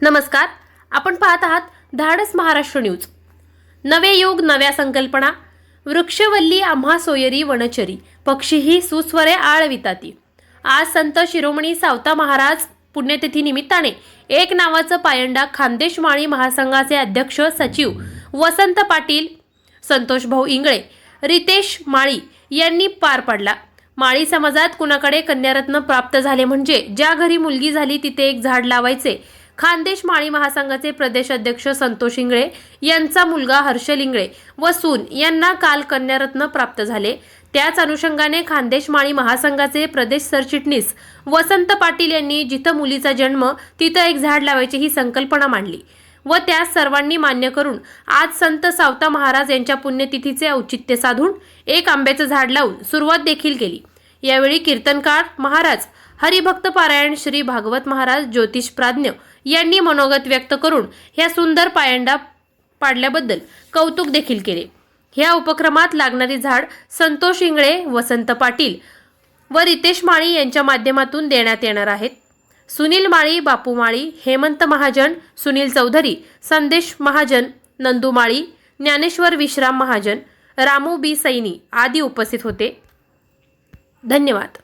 नमस्कार. आपण पाहत आहात धाडस महाराष्ट्र न्यूज. नवे योग नव्या संकल्पना. वृक्षवल्ली आम्हा सोयरी वनचरी. पक्षीही सुस्वरे आळविताती आज संत शिरोमणी सावता महाराज पुण्यतिथी निमित्ताने एक नावाचं पायंडा खानदेश माळी महासंघाचे अध्यक्ष सचिव वसंत पाटील संतोष भाऊ इंगळे रितेश माळी यांनी पार पडला. माळी समाजात कुणाकडे कन्यारत्न प्राप्त झाले म्हणजे ज्या घरी मुलगी झाली तिथे एक झाड लावायचे खानदेश माळी महासंघाचे प्रदेश अध्यक्ष संतोष इंगळे यांचा मुलगा हर्षल इंगळे व सून यांना काल कन्यारत्न प्राप्त झाले. त्याच अनुषंगाने खानदेश माळी महासंघाचे प्रदेश सरचिटणीस वसंत पाटील यांनी जिथं मुलीचा जन्म तिथं एक झाड लावायची ही संकल्पना मांडली व त्यास सर्वांनी मान्य करून आज संत सावता महाराज यांच्या पुण्यतिथीचे औचित्य साधून एक आंब्याचं झाड लावून सुरुवात देखील केली. यावेळी कीर्तनकार महाराज हरिभक्त पारायण श्री भागवत महाराज ज्योतिष प्राज्ञ यांनी मनोगत व्यक्त करून ह्या सुंदर पायंडा पाडल्याबद्दल कौतुक देखील केले. ह्या उपक्रमात लागणारी झाड संतोष इंगळे वसंत पाटील व रितेश माळी यांच्या माध्यमातून देण्यात येणार आहेत. सुनील माळी बापू माळी हेमंत महाजन सुनील चौधरी संदेश महाजन नंदू माळी ज्ञानेश्वर विश्राम महाजन रामू बी सैनी आदी उपस्थित होते. धन्यवाद.